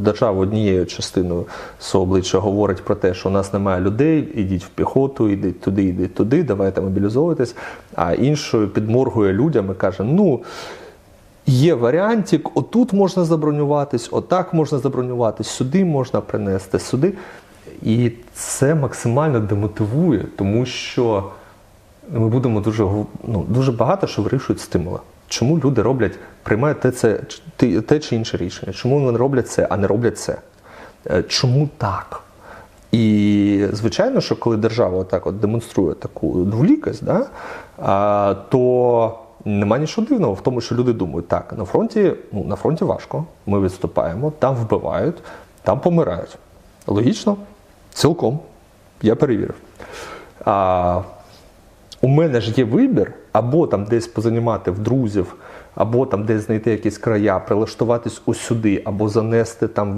Держава однією частиною свого обличчя говорить про те, що у нас немає людей, ідіть в піхоту, ідіть туди, ідіть туди, давайте мобілізовуватись. А іншою підморгує людям і каже: ну. Є варіантик, отут можна забронюватись, отак можна забронюватись, сюди можна принести, сюди. І це максимально демотивує, тому що ми будемо дуже ну, дуже багато що вирішують стимули. Чому люди роблять, приймають те, це, те, чи інше рішення? Чому вони роблять це, а не роблять це? Е, Чому так? І звичайно, що коли держава отак от демонструє таку дволікость, да, то нема нічого дивного в тому, що люди думають, так, на фронті, ну, на фронті важко, ми відступаємо, там вбивають, там помирають. Логічно? Цілком. Я перевірив. А, у мене ж є вибір, або там десь позанімати в друзів, або там десь знайти якісь края, прилаштуватись ось сюди, або занести там